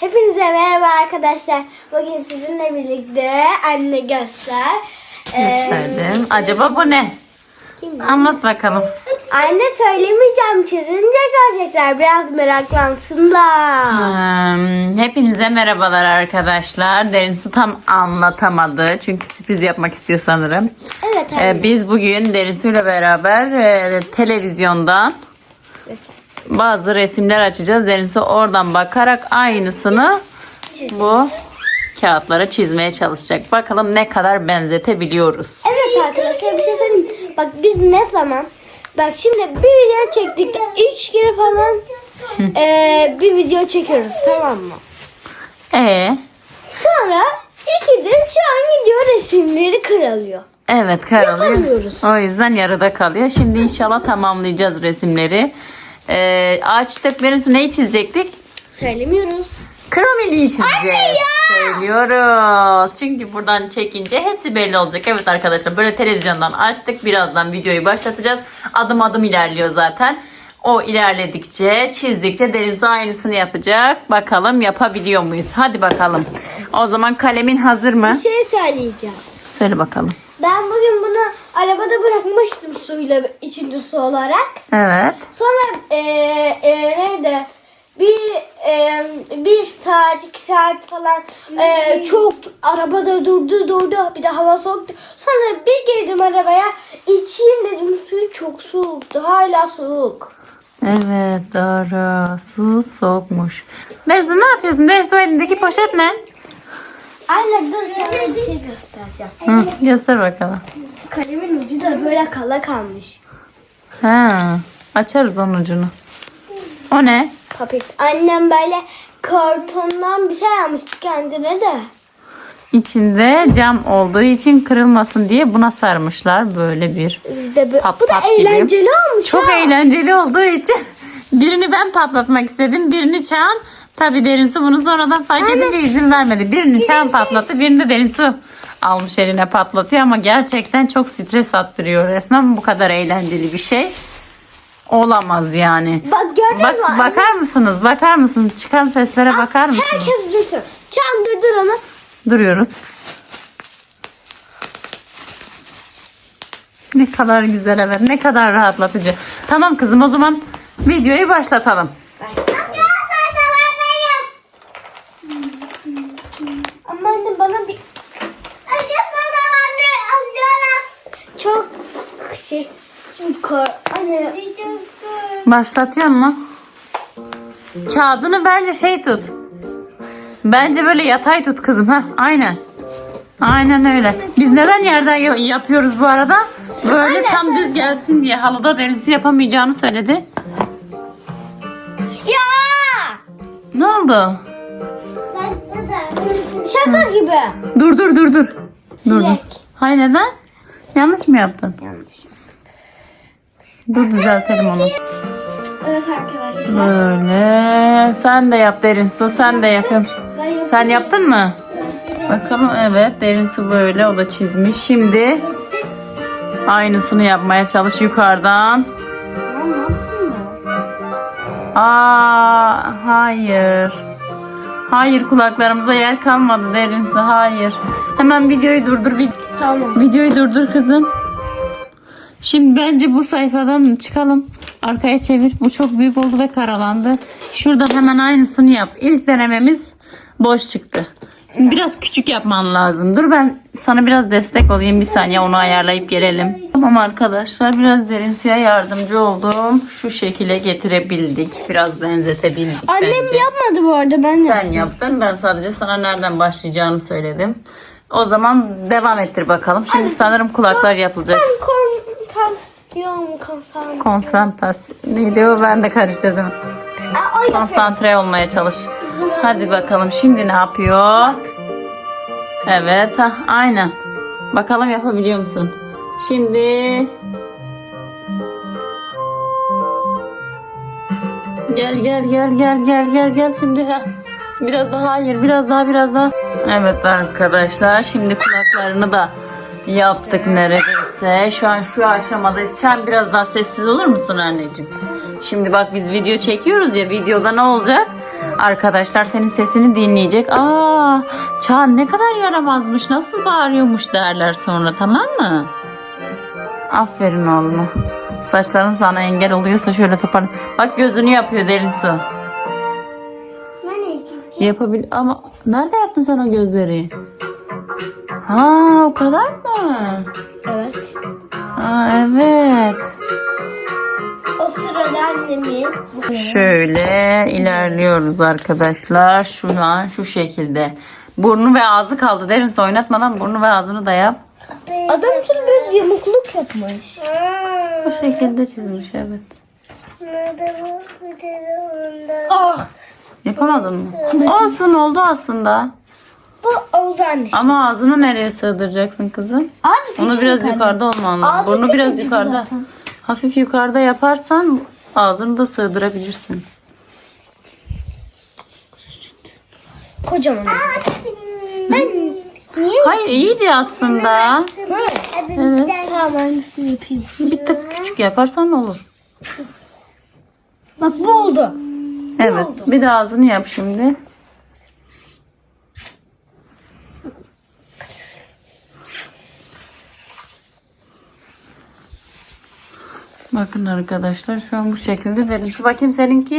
Hepinize merhaba arkadaşlar. Bugün sizinle birlikte anne göster. Ee, Gösterdim. Acaba bu ne? kim? Anlat bakalım. Anne söylemeyeceğim. Çizince görecekler. Biraz meraklansınlar. Hmm, hepinize merhabalar arkadaşlar. Derin Su tam anlatamadı. Çünkü sürpriz yapmak istiyor sanırım. Evet anne. Ee, biz bugün Derin Su ile beraber e, televizyondan bazı resimler açacağız. Su oradan bakarak aynısını bu kağıtlara çizmeye çalışacak. Bakalım ne kadar benzetebiliyoruz. Evet arkadaşlar bir şey söyleyeyim. Bak biz ne zaman Bak şimdi bir video çektik. Üç kere falan ee, bir video çekiyoruz tamam mı? Ee, Sonra ikidir şu an gidiyor resimleri kırılıyor. Evet karalıyor. O yüzden yarıda kalıyor. Şimdi inşallah tamamlayacağız resimleri. Ee, ağaç teplerinizi neyi çizecektik? Söylemiyoruz. Kromeli'yi çizeceğiz. Söylüyoruz. Çünkü buradan çekince hepsi belli olacak. Evet arkadaşlar böyle televizyondan açtık. Birazdan videoyu başlatacağız. Adım adım ilerliyor zaten. O ilerledikçe, çizdikçe su aynısını yapacak. Bakalım yapabiliyor muyuz? Hadi bakalım. O zaman kalemin hazır mı? Bir şey söyleyeceğim. Söyle bakalım. Ben bugün bunu arabada bırakmıştım suyla içinde su olarak. Evet. Sonra eee e, neydi? Bir e, bir saat iki saat falan e, çok arabada durdu durdu bir de hava soğuktu. Sonra bir girdim arabaya içeyim dedim suyu çok soğuktu hala soğuk. Evet doğru. Su soğukmuş. Dersu ne yapıyorsun? Dersu elindeki poşet ne? Anne dur sana bir şey göstereceğim. Hı, göster bakalım. Kalemin ucu da böyle kala kalmış. Ha, açarız onun ucunu. O ne? Papik. Annem böyle kartondan bir şey almıştı kendine de. İçinde cam olduğu için kırılmasın diye buna sarmışlar böyle bir. Bizde böyle. Pat Bu da pat gibi. eğlenceli olmuş Çok ha. eğlenceli olduğu için birini ben patlatmak istedim. Birini Çağan. Tabii Derin Su bunu sonradan fark edince izin vermedi. Birini Çağan patlattı. Birini de Derin Su almış eline patlatıyor ama gerçekten çok stres attırıyor resmen. Bu kadar eğlenceli bir şey olamaz yani. Bak gördün Bak mü? bakar mısınız? Bakar mısınız? Çıkan seslere bakar mısınız? Herkes dursun. Çam durdur onu. Duruyoruz. Ne kadar güzel evet. Ne kadar rahatlatıcı. Tamam kızım o zaman videoyu başlatalım. Ama anne bana bir... Çok şey... Kor... Anne... Başlatıyor mu? Kağıdını bence şey tut. Bence böyle yatay tut kızım. ha Aynen. Aynen öyle. Biz neden yerden ya- yapıyoruz bu arada? Böyle Anne, tam düz gelsin diye. Halıda derisi yapamayacağını söyledi. Ya! Ne oldu? Şaka gibi. Dur dur dur dur. Dur. dur. Silek. Hayır neden? Yanlış mı yaptın? Yanlış. Dur düzeltelim onu. Evet arkadaşlar. Böyle. Sen de yap derin su. Sen de yapayım. Sen yaptın mı? Bakalım evet derin su böyle o da çizmiş. Şimdi aynısını yapmaya çalış yukarıdan. Aa hayır. Hayır kulaklarımıza yer kalmadı derin su hayır. Hemen videoyu durdur. vid- Tamam. Videoyu durdur kızım. Şimdi bence bu sayfadan çıkalım. Arkaya çevir. Bu çok büyük oldu ve karalandı. Şuradan hemen aynısını yap. İlk denememiz boş çıktı. Şimdi biraz küçük yapman lazım. Dur ben sana biraz destek olayım. Bir saniye onu ayarlayıp gelelim. Tamam arkadaşlar biraz derin suya yardımcı oldum. Şu şekilde getirebildik. Biraz benzetebildik Annem bence. yapmadı bu arada ben Sen yaptım. yaptın. Ben sadece sana nereden başlayacağını söyledim. O zaman devam ettir bakalım. Şimdi sanırım kulaklar yapılacak. Ben konsantrasyon konsantrasyon. Konsantrasyon. Neydi o? Ben de karıştırdım. Aa. Konsantre olmaya çalış. Hadi bakalım şimdi ne yapıyor? Evet. Ha, aynen. Bakalım yapabiliyor musun? Şimdi Gel gel gel gel gel gel gel şimdi ha. Biraz daha hayır biraz daha biraz daha. Evet arkadaşlar şimdi kulaklarını da yaptık neredeyse. Şu an şu aşamadayız. Sen biraz daha sessiz olur musun anneciğim? Şimdi bak biz video çekiyoruz ya videoda ne olacak? Arkadaşlar senin sesini dinleyecek. Aa, Çağan ne kadar yaramazmış. Nasıl bağırıyormuş derler sonra tamam mı? Aferin oğluma. Saçların sana engel oluyorsa şöyle toparla. Bak gözünü yapıyor derin su. Yapabil ama nerede yaptın sen o gözleri? Ha o kadar mı? Evet. Ha evet. O sırada annemin Şöyle ilerliyoruz arkadaşlar. Şu an şu şekilde. Burnu ve ağzı kaldı. Derin oynatmadan burnu ve ağzını da yap. adam şöyle biraz yamukluk yapmış. Bu şekilde çizmiş evet. Ah Yapamadın mı? Olsun oldu aslında. Bu oldu anne. Ama ağzını nereye sığdıracaksın kızım? Ağzı Onu küçük biraz yukarıda olman lazım. Ağzı Burnu biraz küçücük yukarıda. zaten. Hafif yukarıda yaparsan ağzını da sığdırabilirsin. Kocaman. Ben niye? Hayır iyiydi aslında. Evet. Tamam aynısını yapayım. Bir tık küçük yaparsan olur. Bak bu oldu. Evet. Bir de ağzını yap şimdi. Bakın arkadaşlar şu an bu şekilde verin. Şu bakayım seninki.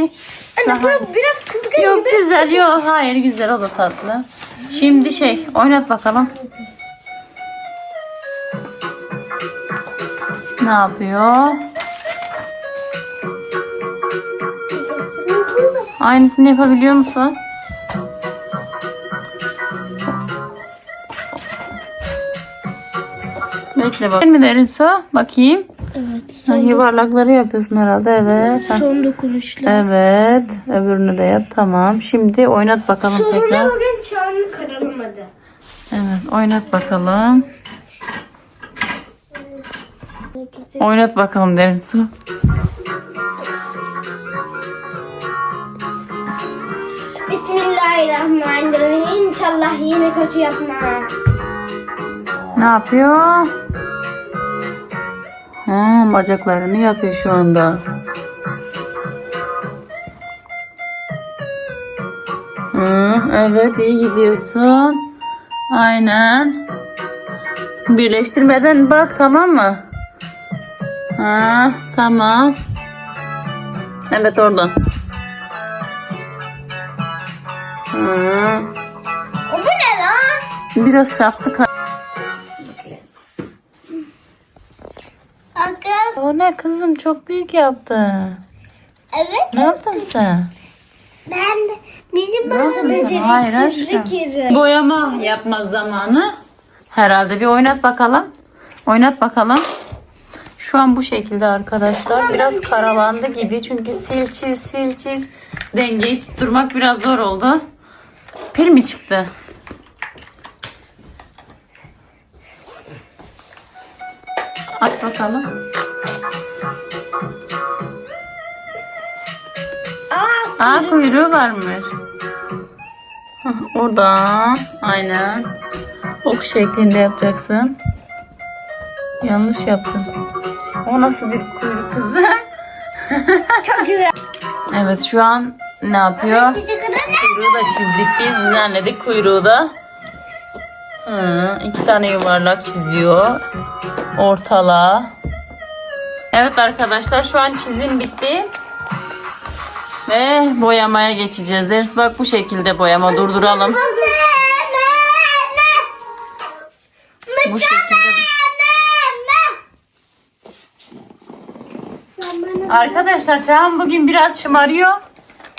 Anne Daha- bu biraz kızgın Yok gibi. güzel yok hayır güzel o da tatlı. Şimdi şey oynat bakalım. Ne yapıyor? Aynısını yapabiliyor musun? Bekle bak. mi derin su? Bakayım. Ha, yuvarlakları yapıyorsun herhalde evet. Ha. Son dokunuşla. Evet. Öbürünü de yap. Tamam. Şimdi oynat bakalım Soruna tekrar. bugün çağını karalamadı. Evet. Oynat bakalım. Oynat bakalım derin su. Bismillahirrahmanirrahim. İnşallah yine kötü yapma. Ne yapıyor? Ha, bacaklarını yapıyor şu anda. Hı, evet iyi gidiyorsun. Aynen. Birleştirmeden bak tamam mı? Ha, tamam. Evet oradan. Hı, O bu ne lan? biraz şaftı Akız. O ne kızım çok büyük yaptı. Evet. Ne yaptın sen? Ben de bizim? Hayır aşkım. yeri. Boyama yapma zamanı. Herhalde bir oynat bakalım. Oynat bakalım. Şu an bu şekilde arkadaşlar. Biraz karalandı gibi. Çünkü sil çiz sil çiz. Dengeyi tutturmak biraz zor oldu. Pir mi çıktı? Aç bakalım. Aa, kuyruğu varmış. Oradan aynen ok şeklinde yapacaksın. Yanlış yaptın. O nasıl bir kuyruk kızı? çok güzel. evet şu an ne yapıyor? Kuyruğu da çizdik biz düzenledik kuyruğu da. Hı, iki tane yuvarlak çiziyor. Ortala. Evet arkadaşlar şu an çizim bitti. Ve boyamaya geçeceğiz. Ders bak bu şekilde boyama durduralım. Bu şekilde. Arkadaşlar Çağan bugün biraz şımarıyor.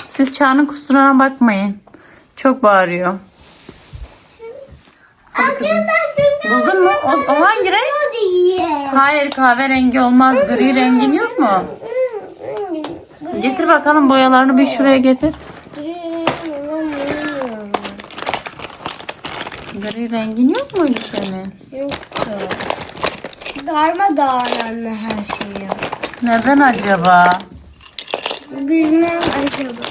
Siz Çağan'ın kusuruna bakmayın. Çok bağırıyor. Buldun mu? O, o hangi renk? Hayır kahverengi olmaz. Gri rengin yok mu? Getir bakalım boyalarını bir şuraya getir. Gri rengin yok muydu senin? Yoktu. Darmadağın anne her şeyi. Neden acaba? Bilmem acaba.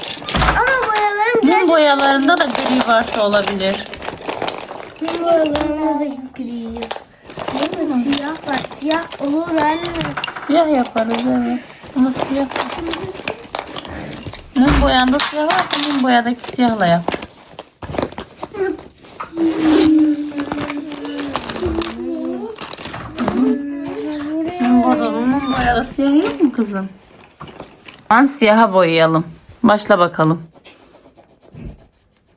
Ama boyalarım Mum boyalarında da gri varsa olabilir. Benim boyalarımda da gri yok. Değil mi? Siyah var. Siyah olur anne. Siyah yaparız evet. Ama siyah. Mum boyanda siyah varsa mum boyadaki siyahla yap. Boyada, mum boyada siyah yok mu kızım? Ben siyaha boyayalım. Başla bakalım.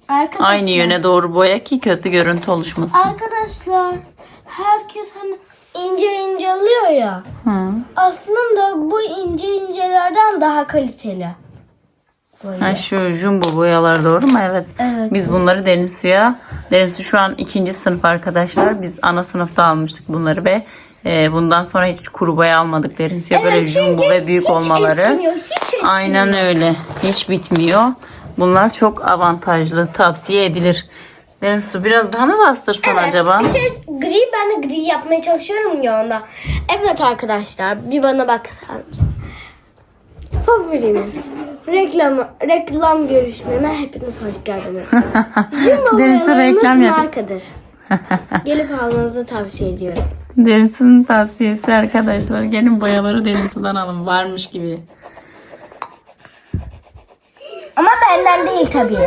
Arkadaşlar, Aynı yöne doğru boya ki kötü görüntü oluşmasın. Arkadaşlar herkes hani ince ince alıyor ya. Hı. Aslında bu ince incelerden daha kaliteli. Böyle. Ha, şu jumbo boyalar doğru mu? Evet. Evet. Biz bunları derin suya, derin su şu an ikinci sınıf arkadaşlar. Biz ana sınıfta almıştık bunları ve e, bundan sonra hiç kuru boya almadık derin suya. Böyle Evet, çünkü jumbo ve büyük hiç olmaları. eskimiyor, hiç eskimiyor. Aynen öyle. Hiç bitmiyor. Bunlar çok avantajlı. Tavsiye edilir. Derin su biraz daha mı bastırsan Evet, acaba? Bir şey gri ben de gri yapmaya çalışıyorum ya onda. Evet arkadaşlar bir bana bakar mısın? Favorimiz. Reklam, reklam görüşmeme hepiniz hoş geldiniz. Boyalarımız reklam markadır. Gelip almanızı tavsiye ediyorum. Derin su'nun tavsiyesi arkadaşlar. Gelin boyaları derin sudan alın. Varmış gibi. Ama benden değil tabii.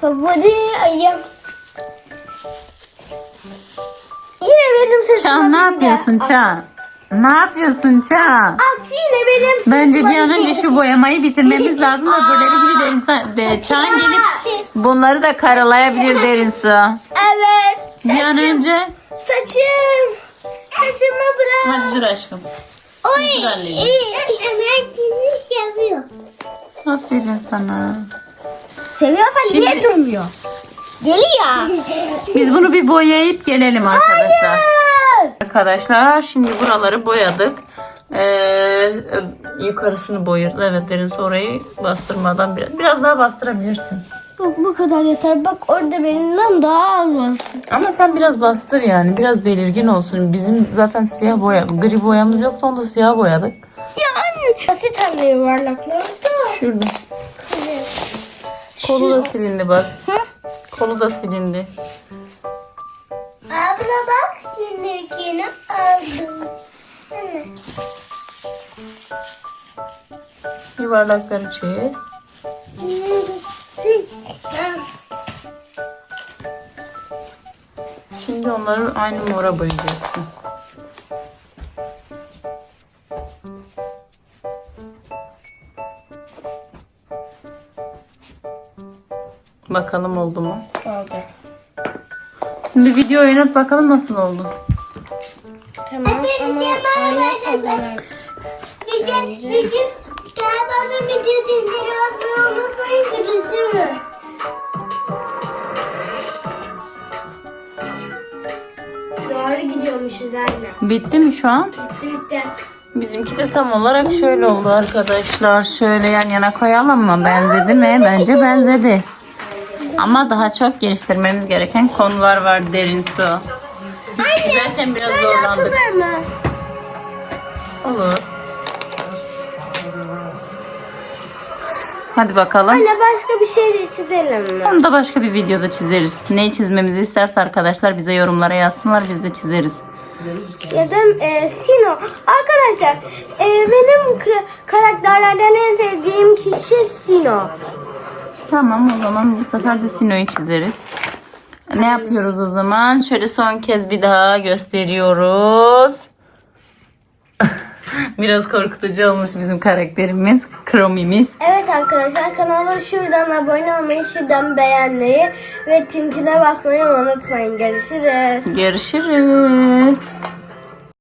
Favori ayım. Benim sesim. Çağ ne yapıyorsun Çağ? Ne yapıyorsun Çağ? Aksi yine benim sesim. Bence bir an önce şu boyamayı bitirmemiz lazım. Öbürleri gibi derin su. De, Çağan gelip bunları da karalayabilir derin su. Evet. Bir an önce. Saçım. Saçımı bırak. Hadi dur aşkım. Oy. Anneciğim. Emekliliği seviyor. Aferin sana. Seviyorsan Şimdi- niye durmuyor? Geliyor. Biz bunu bir boyayıp gelelim arkadaşlar. Hayır. Arkadaşlar şimdi buraları boyadık. Ee, yukarısını boyuyoruz. Evet derin orayı bastırmadan biraz, biraz daha bastırabilirsin. Bak bu kadar yeter. Bak orada benimden daha az var. Ama sen biraz bastır yani. Biraz belirgin olsun. Bizim zaten siyah boya, gri boyamız yoktu. Onu da siyah boyadık. Yani. Basit anne yuvarlaklar da. Şurada. Kolu da silindi bak. Kolu da silindi. Abla bak seninkini aldım. Anne. Yuvarlakları çiz. Şimdi onları aynı mora boyayacaksın. Bakalım oldu mu? Oldu. Şimdi video oynat bakalım nasıl oldu. Tamam ama oynatmadan Bizim, bizim galiba video zinciri basmayı unutmayın görüşürüz. Doğru gidiyormuşuz anne. Bitti mi şu an? Bitti bitti. Bizimki de tam olarak şöyle oldu arkadaşlar. Şöyle yan yana koyalım mı? Benzedi mi? Bence benzedi. Ama daha çok geliştirmemiz gereken konular var derin su. Çizerken biraz zorlandık. Atılır mı? Olur. Hadi bakalım. Anne başka bir şey de çizelim mi? Onu da başka bir videoda çizeriz. Neyi çizmemizi isterse arkadaşlar bize yorumlara yazsınlar biz de çizeriz. Ya da e, Sino. Arkadaşlar e, benim kra- karakterlerden en sevdiğim kişi Sino. Tamam o zaman bu sefer de Sino'yu çizeriz. Ne yapıyoruz o zaman? Şöyle son kez bir daha gösteriyoruz. Biraz korkutucu olmuş bizim karakterimiz. Kromimiz. Evet arkadaşlar kanala şuradan abone olmayı, şuradan beğenmeyi ve tintine basmayı unutmayın. Görüşürüz. Görüşürüz.